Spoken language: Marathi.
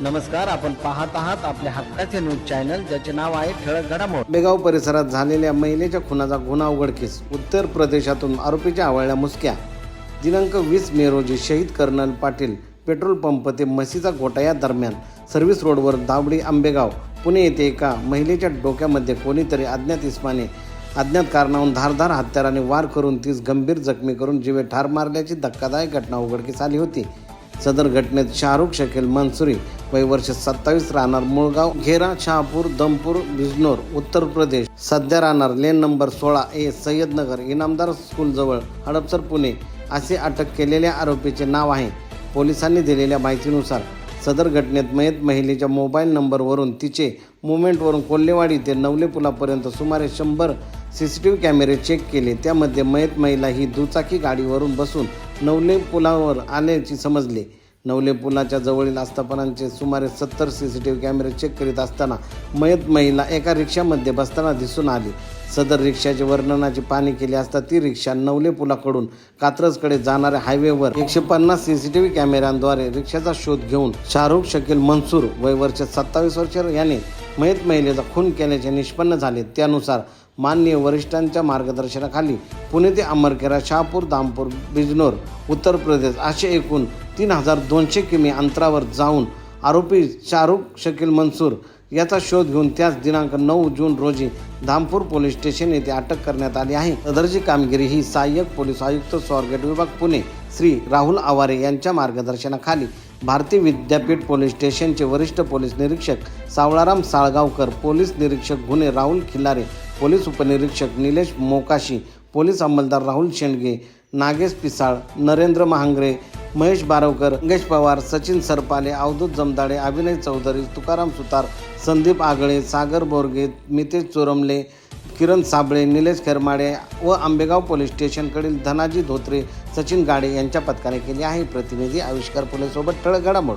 नमस्कार आपण पाहत आहात आपल्या हक्काचे न्यूज चॅनल ज्याचे नाव आहे ठळक घडामोड. बेगाव परिसरात झालेल्या महिलेच्या खुनाचा गुन्हा उघडकीस उत्तर प्रदेशातून आरोपीच्या आवळल्या मुसक्या. दिनांक वीस मे रोजी शहीद कर्नल पाटील पेट्रोल पंप ते म्हशीचा गोटा या दरम्यान सर्व्हिस रोडवर दावडी आंबेगाव पुणे येथे एका महिलेच्या डोक्यामध्ये कोणीतरी अज्ञात इस्माने अज्ञात कारणाहून धारधार हत्याराने वार करून तीस गंभीर जखमी करून जीवे ठार मारल्याची धक्कादायक घटना उघडकीस आली होती. सदर घटनेत शाहरुख शकील मनसुरी वय वर्ष सत्तावीस राहणार मुळगाव घेरा शहापूर दमपूर बिजनोर उत्तर प्रदेश. सध्या राहणार लेन नंबर सोळा ए सय्यदनगर इनामदार स्कूलजवळ हडपसर पुणे असे अटक केलेल्या आरोपीचे नाव आहे. पोलिसांनी दिलेल्या माहितीनुसार सदर घटनेत मयत महिलेच्या मोबाईल नंबरवरून तिचे मुवमेंटवरून कोल्हेवाडी ते नवले पुलापर्यंत सुमारे शंभर सी सी टी व्ही कॅमेरे चेक केले. त्यामध्ये मयत महिला ही दुचाकी गाडीवरून बसून नवले पुलावर आल्याचे समजले. नवले पुलाच्या जवळील आस्थापनांचे सुमारे सत्तर सी सी टी व्ही कॅमेरे चेक करीत असताना मयत महिला एका रिक्षामध्ये बसताना दिसून आली. सदर रिक्षाचे वर्णनाची पाहणी केली असता ती रिक्षा नवले पुलाकडून कात्रजकडे जाणाऱ्या हायवेवर एकशे पन्नास सी सी टी व्ही कॅमेऱ्यांद्वारे रिक्षाचा शोध घेऊन शाहरुख शकील मनसूर वय वर्ष सत्तावीस वर्ष याने मयत महिलेचा खून केल्याचे निष्पन्न झाले. त्यानुसार माननीय वरिष्ठांच्या मार्गदर्शनाखाली पुणे ते अमरखेरा शहापूर दामपूर बिजनोर उत्तर प्रदेश असे एकूण तीन हजार दोनशे किमी अंतरावर जाऊन आरोपी शाहरुख शकील मनसूर याचा शोध घेऊन त्याच दिनांक नऊ जून रोजी धामपूर पोलीस स्टेशन येथे अटक करण्यात आली आहे. सदरची कामगिरी ही सहाय्यक पोलीस आयुक्त स्वारगेट विभाग पुणे. श्री राहुल आवारे यांच्या मार्गदर्शनाखाली भारतीय विद्यापीठ पोलीस स्टेशनचे वरिष्ठ पोलीस निरीक्षक सावळाराम साळगावकर पोलीस निरीक्षक गुन्हे राहुल खिल्लारे पोलीस उपनिरीक्षक निलेश मोकाशी पोलीस अंमलदार राहुल शेंडगे नागेश पिसाळ नरेंद्र महांगरे महेश बारवकर मंगेश पवार सचिन सरपाले अवधूत जमदाडे अभिनय चौधरी तुकाराम सुतार संदीप आगळे सागर बोरगे मितेश चोरमले किरण साबळे निलेश खरमाडे व आंबेगाव पोलीस स्टेशनकडील धनाजी धोत्रे सचिन गाडे यांच्या पथकाने केली आहे प्रतिनिधी आविष्कार पुलेसोबत ठळक घडामोड.